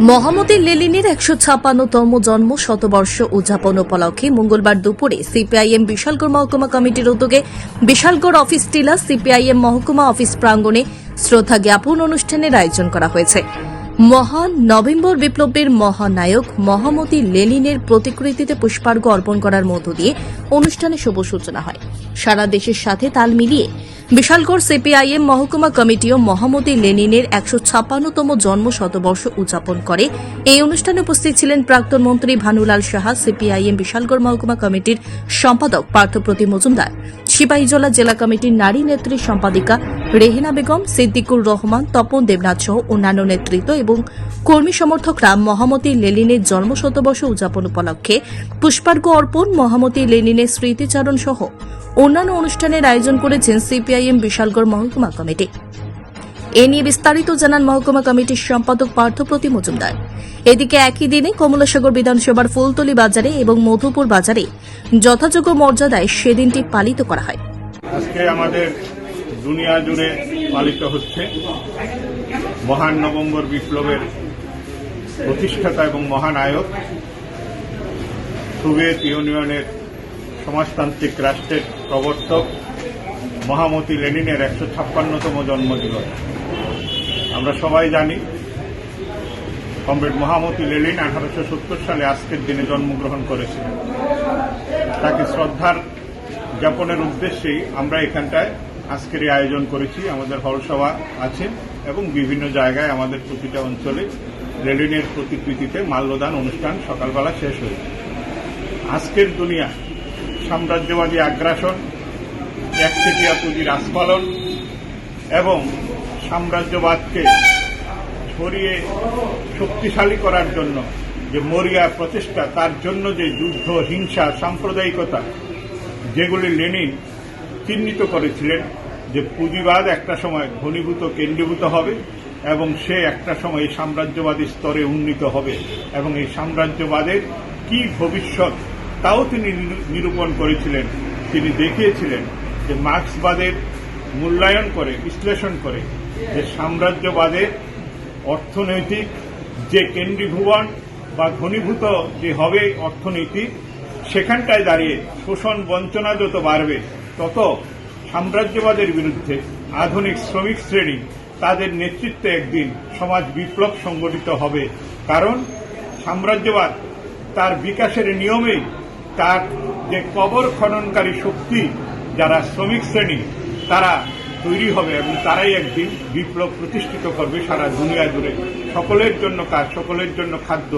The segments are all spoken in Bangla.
মহামতি লেলিনের একশো ছাপ্পান্নতম জন্ম শতবর্ষ উদযাপন উপলক্ষে মঙ্গলবার দুপুরে সিপিআইএম বিশালগড় মহকুমা কমিটির উদ্যোগে বিশালগড় অফিস টিলা সিপিআইএম মহকুমা অফিস প্রাঙ্গণে শ্রদ্ধা জ্ঞাপন অনুষ্ঠানের আয়োজন করা হয়েছে। মহান নভেম্বর বিপ্লবের মহানায়ক মহামতি লেলিনের প্রতিকৃতিতে পুষ্পার্ঘ অর্পণ করার মধ্য দিয়ে অনুষ্ঠানে শুভ সূচনা হয়। সারা দেশের সাথে তাল মিলিয়ে বিশালগড় সিপিআইএম মহকুমা কমিটিও মহামতি লেনিনের একশো ছাপ্পান্নতম জন্ম শতবর্ষ উদযাপন করে। এই অনুষ্ঠানে উপস্থিত ছিলেন প্রাক্তন মন্ত্রী ভানুলাল সাহা, সিপিআইএম বিশালগড় মহকুমা কমিটির সম্পাদক পার্থপ্রতি মজুমদার। সিপাহীজলা জেলা কমিটির নারী নেত্রী সম্পাদিকা রেহেনা বেগম, সিদ্দিকুর রহমান, তপন দেবনাথ সহ অন্যান্য নেতৃত্ব এবং কর্মী সমর্থকরা মহামতি লেলিনের জন্মশতবর্ষ উদযাপন উপলক্ষে পুষ্পার্ঘ অর্পণ, মহামতি লেনিনের স্মৃতিচারণ সহ অন্যান্য অনুষ্ঠানের আয়োজন করেছেন সিপিআইএম বিশালগড় মহকুমা কমিটি। এ নিয়ে বিস্তারিত জানান মহকুমা কমিটির সম্পাদক পার্থপ্রতি মজুমদার। এদিকে একই দিনে কমলাসাগর বিধানসভার ফুলতলি বাজারে এবং মধুপুর বাজারে যথাযোগ্য মর্যাদায় সেদিনটি পালিত করা হয়। আজকে আমাদের দুনিয়া জুড়ে পালিত হচ্ছে। মহান নভেম্বর বিপ্লবের প্রতিষ্ঠাতা এবং মহানায়ক, সোভিয়েত ইউনিয়নের সমাজতান্ত্রিক রাষ্ট্রের প্রবর্তক মহামতি লেনিনের একশো ছাপ্পান্নতম জন্মদিবস। আমরা সবাই জানি, কমরেড মহামতি লেলিন আঠারোশো সত্তর সালে আজকের দিনে জন্মগ্রহণ করেছিলেন। তাকে শ্রদ্ধার জ্ঞাপনের উদ্দেশ্যেই আমরা এখানটায় আজকের এই আয়োজন করেছি। আমাদের হলসভা আছে এবং বিভিন্ন জায়গায় আমাদের প্রতিটা অঞ্চলে লেলিনের প্রতিকৃতিতে মাল্যদান অনুষ্ঠান সকালবেলা শেষ হয়েছে। আজকের দুনিয়া, সাম্রাজ্যবাদী আগ্রাসন একচেটিয়া পুঁজির আস্ফালন এবং সাম্রাজ্যবাদকে ছড়িয়ে শক্তিশালী করার জন্য যে মরিয়া প্রচেষ্টা, তার জন্য যে যুদ্ধ, হিংসা, সাম্প্রদায়িকতা, যেগুলি লেনিন চিহ্নিত করেছিলেন যে পুঁজিবাদ একটা সময় ঘনীভূত, কেন্দ্রীভূত হবে এবং সে একটা সময় এই সাম্রাজ্যবাদী স্তরে উন্নীত হবে এবং এই সাম্রাজ্যবাদের কি ভবিষ্যৎ তাও তিনি নিরূপণ করেছিলেন। তিনি দেখিয়েছিলেন যে মার্ক্সবাদের মূল্যায়ন করে, বিশ্লেষণ করে যে সাম্রাজ্যবাদের অর্থনৈতিক যে কেন্দ্রীভুবন বা ঘনীভূত যে হবে অর্থনীতি, সেখানটায় দাঁড়িয়ে শোষণ বঞ্চনা যত বাড়বে, তত সাম্রাজ্যবাদের বিরুদ্ধে আধুনিক শ্রমিক শ্রেণি তাদের নেতৃত্বে একদিন সমাজ বিপ্লব সংগঠিত হবে। কারণ সাম্রাজ্যবাদ তার বিকাশের নিয়মেই তার যে কবর খননকারী শক্তি, যারা শ্রমিক শ্রেণি, তারা তৈরি হবে এবং তারাই একদিন বিপ্লব প্রতিষ্ঠিত করবে সারা দুনিয়া জুড়ে। সকলের জন্য কাজ, সকলের জন্য খাদ্য,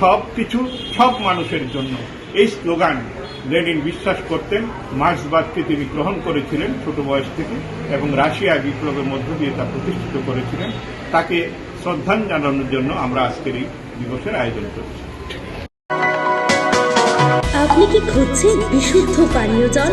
সব কিছু, সব মানুষের জন্য। এই স্লোগান লেনিন বিশ্বাস করতেন মার্ক্সবাদকে তিনি গ্রহণ করেছিলেন ছোট বয়স থেকে এবং রাশিয়া বিপ্লবের মধ্য দিয়ে তা প্রতিষ্ঠিত করেছিলেন। তাকে শ্রদ্ধা জানানোর জন্য আমরা আজকের এই দিবসের আয়োজন করছি। আপনি কি খুঁজছেন বিশুদ্ধ পানীয় জল?